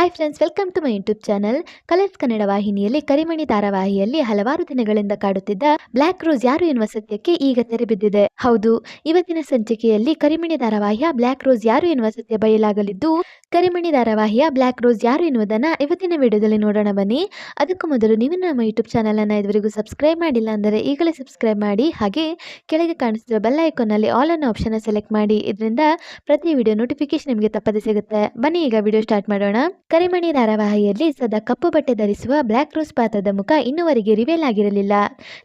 Hi friends welcome to my YouTube channel Colors Kannada ವಾಹಿನಿಯಲ್ಲಿ ಕರಿಮಣಿ ಧಾರಾವಾಹಿಯಲ್ಲಿ ಹಲವಾರು ದಿನಗಳಿಂದ ಕಾಡುತ್ತಿದ್ದ ಬ್ಲ್ಯಾಕ್ ರೋಸ್ ಯಾರು ಎನ್ನುವ ಸತ್ಯಕ್ಕೆ ಈಗ ತೆರೆ ಬಿದ್ದಿದೆ. ಹೌದು, ಇವತ್ತಿನ ಸಂಚಿಕೆಯಲ್ಲಿ ಕರಿಮಣಿ ಧಾರಾವಾಹಿಯ ಬ್ಲ್ಯಾಕ್ ರೋಸ್ ಯಾರು ಎನ್ನುವ ಸತ್ಯ ಬಯಲಾಗಲಿದ್ದು ಕರಿಮಣಿ ಧಾರಾವಾಹಿಯ ಬ್ಲ್ಯಾಕ್ ರೋಸ್ ಯಾರು ಎನ್ನುವುದನ್ನು ಇವತ್ತಿನ ವಿಡಿಯೋದಲ್ಲಿ ನೋಡೋಣ ಬನ್ನಿ. ಅದಕ್ಕೂ ಮೊದಲು ನೀವು ನಮ್ಮ ಯೂಟ್ಯೂಬ್ ಚಾನಲನ್ನು ಇದುವರೆಗೂ ಸಬ್ಸ್ಕ್ರೈಬ್ ಮಾಡಿಲ್ಲ ಅಂದರೆ ಈಗಲೇ ಸಬ್ಸ್ಕ್ರೈಬ್ ಮಾಡಿ, ಹಾಗೆ ಕೆಳಗೆ ಕಾಣಿಸ್ತಿರೋ ಬೆಲ್ ಐಕಾನಲ್ಲಿ ಆಲ್ ಅನ್ನೋ ಆಪ್ಷನ್ ಸೆಲೆಕ್ಟ್ ಮಾಡಿ, ಇದರಿಂದ ಪ್ರತಿ ವಿಡಿಯೋ ನೋಟಿಫಿಕೇಶನ್ ನಿಮಗೆ ತಪ್ಪದೆ ಸಿಗುತ್ತೆ. ಬನ್ನಿ, ಈಗ ವಿಡಿಯೋ ಸ್ಟಾರ್ಟ್ ಮಾಡೋಣ. ಕರಿಮಣಿ ಧಾರಾವಾಹಿಯಲ್ಲಿ ಸದಾ ಕಪ್ಪು ಬಟ್ಟೆ ಧರಿಸುವ ಬ್ಲ್ಯಾಕ್ ರೋಸ್ ಪಾತ್ರದ ಮುಖ ಇನ್ನುವರೆಗೆ ರಿವೇಲ್ ಆಗಿರಲಿಲ್ಲ.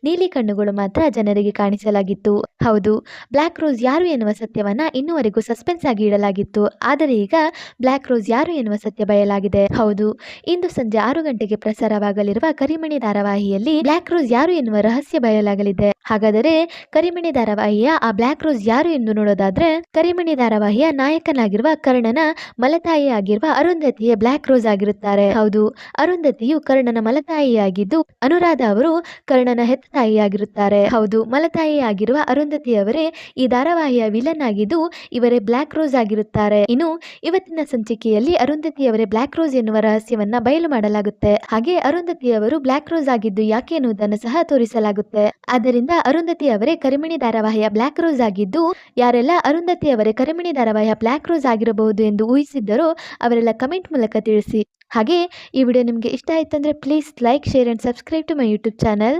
ನೀಲಿ ಕಣ್ಣುಗಳು ಮಾತ್ರ ಜನರಿಗೆ ಕಾಣಿಸಲಾಗಿತ್ತು. ಹೌದು ಬ್ಲ್ಯಾಕ್ ರೋಸ್ ಯಾರು ಎನ್ನುವ ಸತ್ಯವನ್ನ ಇನ್ನುವರೆಗೂ ಸಸ್ಪೆನ್ಸ್ ಆಗಿ ಇಡಲಾಗಿತ್ತು. ಆದರೆ ಈಗ ಬ್ಲ್ಯಾಕ್ ರೋಸ್ ಯಾರು ಎನ್ನುವ ಸತ್ಯ ಬಯಲಾಗಿದೆ. ಹೌದು, ಇಂದು ಸಂಜೆ ಆರು ಗಂಟೆಗೆ ಪ್ರಸಾರವಾಗಲಿರುವ ಕರಿಮಣಿ ಧಾರಾವಾಹಿಯಲ್ಲಿ ಬ್ಲ್ಯಾಕ್ ರೋಸ್ ಯಾರು ಎನ್ನುವ ರಹಸ್ಯ ಬಯಲಾಗಲಿದೆ. ಹಾಗಾದರೆ ಕರಿಮಣಿ ಧಾರಾವಾಹಿಯ ಆ ಬ್ಲ್ಯಾಕ್ ರೋಸ್ ಯಾರು ಎಂದು ನೋಡೋದಾದ್ರೆ, ಕರಿಮಣಿ ಧಾರಾವಾಹಿಯ ನಾಯಕನಾಗಿರುವ ಕರ್ಣನ ಮಲತಾಯಿಯಾಗಿರುವ ಅರುಂಧತಿಯ ಬ್ಲ್ಯಾಕ್ ರೋಸ್ ಆಗಿರುತ್ತಾರೆ. ಹೌದು, ಅರುಂಧತಿಯು ಕರ್ಣನ ಮಲತಾಯಿಯಾಗಿದ್ದು, ಅನುರಾಧ ಅವರು ಕರ್ಣನ ಹೆತ್ತ ತಾಯಿಯಾಗಿರುತ್ತಾರೆ ಹೌದು, ಮಲತಾಯಿಯಾಗಿರುವ ಅರುಂಧತಿಯವರೇ ಈ ಧಾರಾವಾಹಿಯ ವಿಲನ್ ಆಗಿದ್ದು, ಇವರೇ ಬ್ಲ್ಯಾಕ್ ರೋಸ್ ಆಗಿರುತ್ತಾರೆ. ಇನ್ನು ಇವತ್ತಿನ ಸಂಚಿಕೆಯಲ್ಲಿ ಅರುಂಧತಿಯವರೇ ಬ್ಲ್ಯಾಕ್ ರೋಸ್ ಎನ್ನುವ ರಹಸ್ಯವನ್ನ ಬಯಲು ಮಾಡಲಾಗುತ್ತೆ. ಹಾಗೆ ಅರುಂಧತಿಯವರು ಬ್ಲ್ಯಾಕ್ ರೋಸ್ ಆಗಿದ್ದು ಯಾಕೆ ಎನ್ನುವುದನ್ನು ಸಹ ತೋರಿಸಲಾಗುತ್ತೆ. ಆದ್ದರಿಂದ ಅರುಂಧತಿ ಅವರೇ ಕರಿಮಣಿ ಧಾರಾವಾಹಿಯ ಬ್ಲ್ಯಾಕ್ ರೋಸ್ ಆಗಿದ್ದು, ಯಾರೆಲ್ಲ ಅರುಂಧತಿ ಅವರೇ ಕರಿಮಣಿ ಧಾರಾವಾಹಿಯ ಬ್ಲ್ಯಾಕ್ ರೋಸ್ ಆಗಿರಬಹುದು ಎಂದು ಊಹಿಸಿದ್ದರೋ ಅವರೆಲ್ಲ ಕಮೆಂಟ್ ಮೂಲಕ ತಿಳಿಸಿ. ಹಾಗೆ ಈ ವಿಡಿಯೋ ನಿಮಗೆ ಇಷ್ಟ ಆಯ್ತಂದ್ರೆ please like share and subscribe to my YouTube channel